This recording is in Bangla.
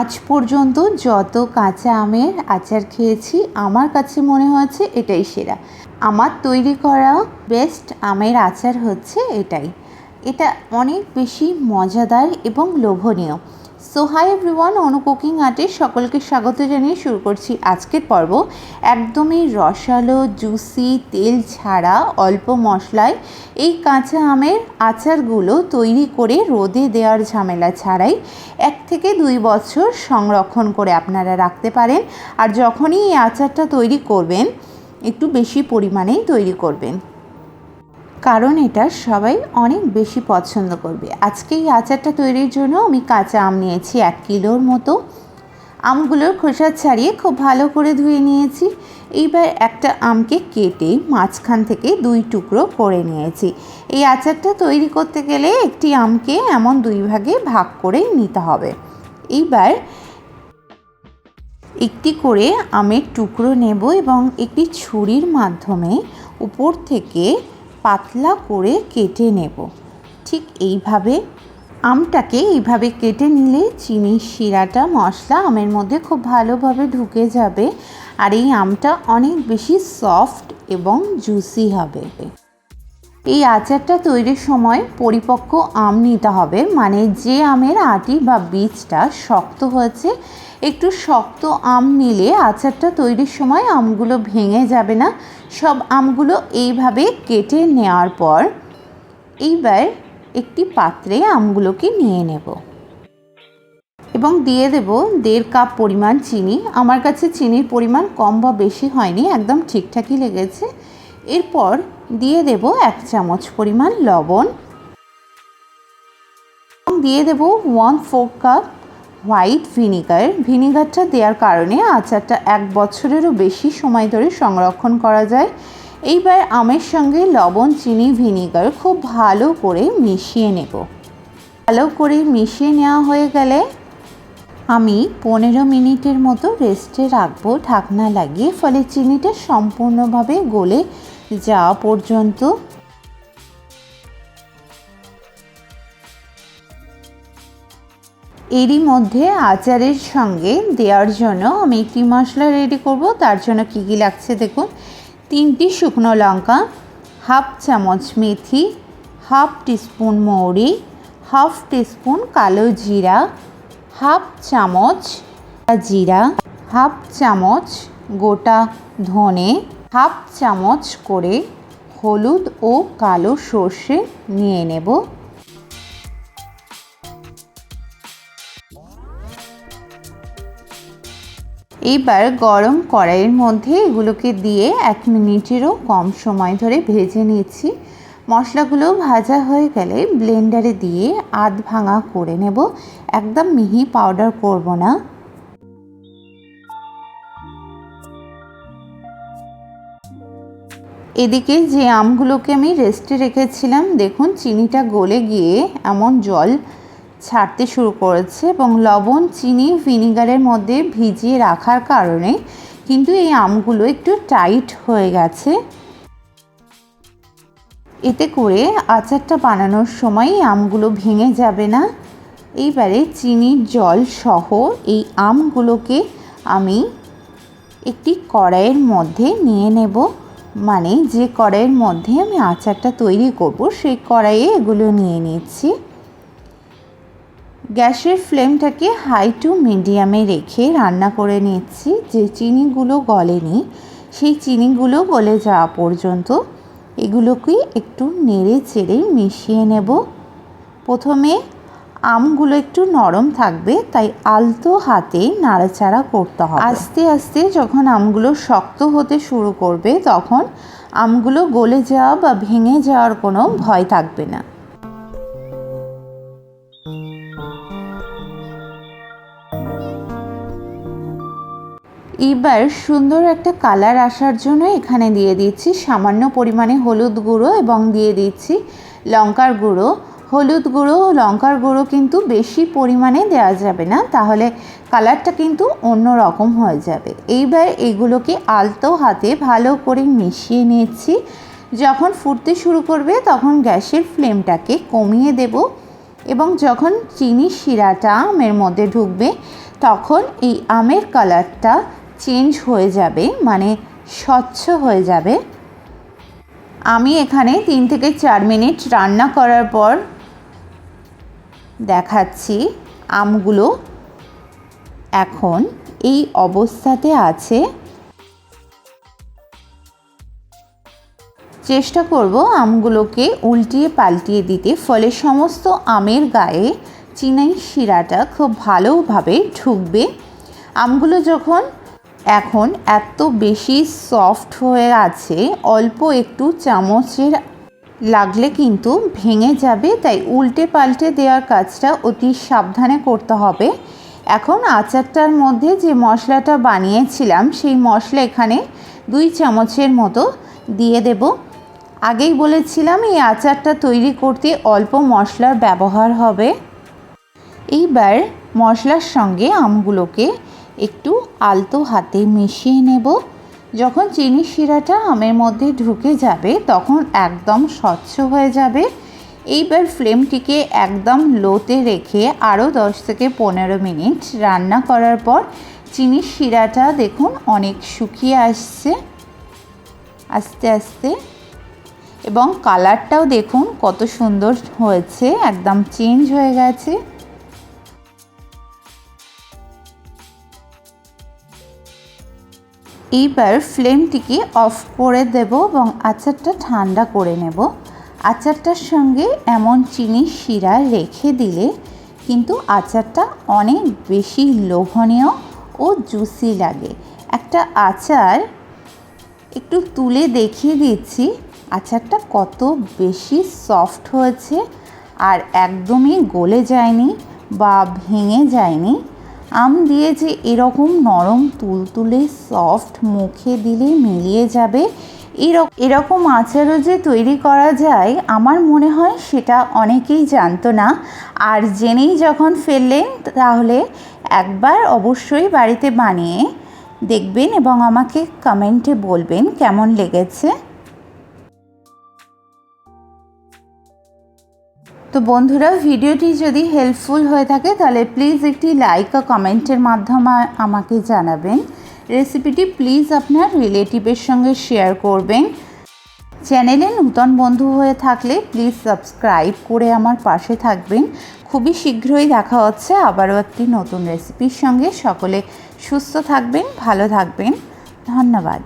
আজ পর্যন্ত যত কাঁচা আমের আচার খেয়েছি, আমার কাছে মনে হয়েছে এটাই সেরা। আমার তৈরি করা বেস্ট আমের আচার হচ্ছে এটাই। এটা অনেক বেশি মজাদার এবং লোভনীয়। So hi everyone Anu cooking আর্টের সকলকে স্বাগত জানিয়ে শুরু করছি আজকের পর্ব। একদমই রসালো জুসি তেল ছাড়া, অল্প মশলায় এই কাঁচা আমের আচারগুলো তৈরি করে রোদে দেওয়ার ঝামেলা ছাড়াই এক থেকে দুই বছর সংরক্ষণ করে আপনারা রাখতে পারেন। আর যখনই এই আচারটা তৈরি করবেন, একটু বেশি পরিমাণেই তৈরি করবেন। কারণ এটা সবাই অনেক বেশি পছন্দ করবে। আজকে এই আচারটা তৈরির জন্য আমি কাঁচা আম নিয়েছি এক কিলোর মতো। আমগুলোর খোসা ছাড়িয়ে খুব ভালো করে ধুয়ে নিয়েছি। এইবার একটা আমকে কেটে মাঝখান থেকে দুই টুকরো করে নিয়েছি। এই আচারটা তৈরি করতে গেলে একটি আমকে এমন দুই ভাগে ভাগ করে নিতে হবে। এইবার একটি করে আমের টুকরো নেব এবং একটি ছুরির মাধ্যমে উপর থেকে পাতলা করে কেটে নেব। ঠিক এইভাবে আমটাকে এইভাবে কেটে নিলে চিনির শিরাটা, মশলা আমের মধ্যে খুব ভালোভাবে ঢুকে যাবে আর এই আমটা অনেক বেশি সফট এবং জুসি হবে। এই আচারটা তৈরির সময় পরিপক্ক আম নিতে হবে। মানে যে আমের আটি বা বীজটা শক্ত হয়েছে, একটু শক্ত আম নিলে আচারটা তৈরির সময় আমগুলো ভেঙে যাবে না। সব আমগুলো এইভাবে কেটে নেওয়ার পর এইবার একটি পাত্রে আমগুলোকে নিয়ে নেব। এবং দিয়ে দেব দেড় কাপ পরিমাণ চিনি। আমার কাছে চিনির পরিমাণ কম বা বেশি হয়নি, একদম ঠিকঠাকই লেগেছে। এরপর দিয়ে দেব এক চামচ পরিমাণ লবণ। দিয়ে দেব one four cup white vinegar ভিনিগারটা দেওয়ার কারণে আচারটা এক বছরেরও বেশি সময় ধরে সংরক্ষণ করা যায়। এইবার আমের সঙ্গে লবণ, চিনি ভিনিগার খুব ভালো করে মিশিয়ে নেব। ভালো করে মিশিয়ে নেওয়া হয়ে গেলে আমি পনেরো মিনিটের মতো রেস্টে রাখব। ঢাকনা লাগিয়ে ফলে চিনিটা সম্পূর্ণভাবে গলে যাওয়া পর্যন্ত এরই মধ্যে আচারের সঙ্গে দেওয়ার জন্য আমি একটি মশলা রেডি করব। তার জন্য কী কী লাগছে দেখুন। তিনটি শুকনো লঙ্কা, হাফ চামচ মেথি, হাফ টিস্পুন মৌরি, হাফ টিস্পুন কালো জিরা, হাফ চামচ জিরা, হাফ চামচ গোটা ধনে হাফ চামচ করে হলুদ ও কালো সর্ষে নিয়ে নেব। এইবার গরম কড়াইয়ের মধ্যে এগুলোকে দিয়ে এক মিনিটেরও কম সময় ধরে ভেজে নিচ্ছি। মশলাগুলো ভাজা হয়ে গেলে ব্লেন্ডারে দিয়ে আধ ভাঙা করে নেব। একদম মিহি পাউডার করব না। এদিকে যে আমগুলোকে আমি রেস্টে রেখেছিলাম, দেখুন চিনিটা গলে গিয়ে এমন জল ছাড়তে শুরু করেছে এবং লবণ, চিনি, ভিনিগারের মধ্যে ভিজিয়ে রাখার কারণে কিন্তু এই আমগুলো একটু টাইট হয়ে গেছে। এতে করে আচারটা বানানোর সময় আমগুলো ভেঙে যাবে না। এইবারে চিনির জল সহ এই আমগুলোকে আমি একটি কড়াইয়ের মধ্যে নিয়ে নেব। মানে যে কড়াইয়ের মধ্যে আমি আচারটা তৈরি করব, সেই কড়াইয়ে এগুলো নিয়ে নিচ্ছি। গ্যাসের ফ্লেমটাকে হাই টু মিডিয়ামে রেখে রান্না করে নিচ্ছি। যে চিনিগুলো গলেনি, সেই চিনিগুলো গলে যাওয়া পর্যন্ত এগুলোকে একটু নেড়ে চেড়ে মিশিয়ে নেব। প্রথমে আমগুলো একটু নরম থাকবে, তাই আলতো হাতে নাড়াচাড়া করতে হবে। আস্তে আস্তে যখন আমগুলো শক্ত হতে শুরু করবে, তখন আমগুলো গলে যাওয়া বা ভেঙে যাওয়ার কোনো ভয় থাকবে না। এবার সুন্দর একটা কালার আসার জন্য এখানে দিয়ে দিচ্ছি সামান্য পরিমাণে হলুদ গুঁড়ো এবং দিয়ে দিচ্ছি লঙ্কার গুঁড়ো। হলুদ গুঁড়ো, লঙ্কার গুঁড়ো কিন্তু বেশি পরিমাণে দেওয়া যাবে না। তাহলে কালারটা কিন্তু অন্য রকম হয়ে যাবে। এইবার এগুলোকে আলতো হাতে ভালো করে মিশিয়ে নিয়েছি। যখন ফুটতে শুরু করবে তখন গ্যাসের ফ্লেমটাকে কমিয়ে দেব এবং যখন চিনি শিরাটা আমের মধ্যে ঢুকবে তখন এই আমের কালারটা চেঞ্জ হয়ে যাবে মানে স্বচ্ছ হয়ে যাবে। আমি এখানে তিন থেকে চার মিনিট রান্না করার পর দেখাচ্ছি আমগুলো। এখন এই অবস্থাতে আছে। চেষ্টা করব আমগুলোকে উল্টিয়ে পাল্টিয়ে দিতে। ফলে সমস্ত আমের গায়ে চিনাই শিরাটা খুব ভালোভাবে ঢুকবে। আমগুলো যখন এখন এত বেশি সফট হয়ে আছে, অল্প একটু চামচের লাগলে কিন্তু ভেঙে যাবে, তাই উল্টে পাল্টে দেওয়ার কাজটা অতি সাবধানে করতে হবে। এখন আচারটার মধ্যে যে মশলাটা বানিয়েছিলাম, সেই মশলা এখানে দুই চামচের মতো দিয়ে দেব। আগেই বলেছিলাম, এই আচারটা তৈরি করতে অল্প মশলার ব্যবহার হবে। এইবার মশলার সঙ্গে আমগুলোকে একটু আলতো হাতে মিশিয়ে নেব। যখন চিনি শিরাটা আমের মধ্যে ঢুকে যাবে, তখন একদম স্বচ্ছ হয়ে যাবে। এইবার ফ্লেমটিকে একদম লোতে রেখে আরও দশ থেকে পনেরো মিনিট রান্না করার পর চিনি শিরাটা দেখুন অনেক শুকিয়ে আসছে। আস্তে আস্তে। এবং কালারটাও দেখুন কত সুন্দর হয়েছে, একদম চেঞ্জ হয়ে গেছে। এইবার ফ্লেমটিকে অফ করে দেব এবং আচারটা ঠান্ডা করে নেব। আচারটার সঙ্গে এমন চিনি শিরা রেখে দিলে কিন্তু আচারটা অনেক বেশি লোভনীয় ও জুসি লাগে। একটা আচার একটু তুলে দেখিয়ে দিচ্ছি, আচারটা কত বেশি সফট হয়েছে আর একদমই গলে যায়নি বা ভেঙে যায়নি। আম দিয়ে যে এরকম নরম, তুলতুলে সফট মুখে দিলে মিলিয়ে যাবে। এরকম আচারও যে তৈরি করা যায়, আমার মনে হয় সেটা অনেকেই জানতো না। আর জেনেই যখন ফেললেন, তাহলে একবার অবশ্যই বাড়িতে বানিয়ে দেখবেন এবং আমাকে কমেন্টে বলবেন কেমন লেগেছে। তো বন্ধুরা, ভিডিওটি যদি হেল্পফুল হয়ে থাকে, তাহলে প্লিজ একটি লাইক ও কমেন্টের মাধ্যমে আমাকে জানাবেন। রেসিপিটি প্লিজ আপনার রিলেটিভের সঙ্গে শেয়ার করবেন। চ্যানেলে নূতন বন্ধু হয়ে থাকলে প্লিজ সাবস্ক্রাইব করে আমার পাশে থাকবেন। খুবই শীঘ্রই দেখা হচ্ছে আবারও একটি নতুন রেসিপির সঙ্গে। সকলে সুস্থ থাকবেন, ভালো থাকবেন। ধন্যবাদ।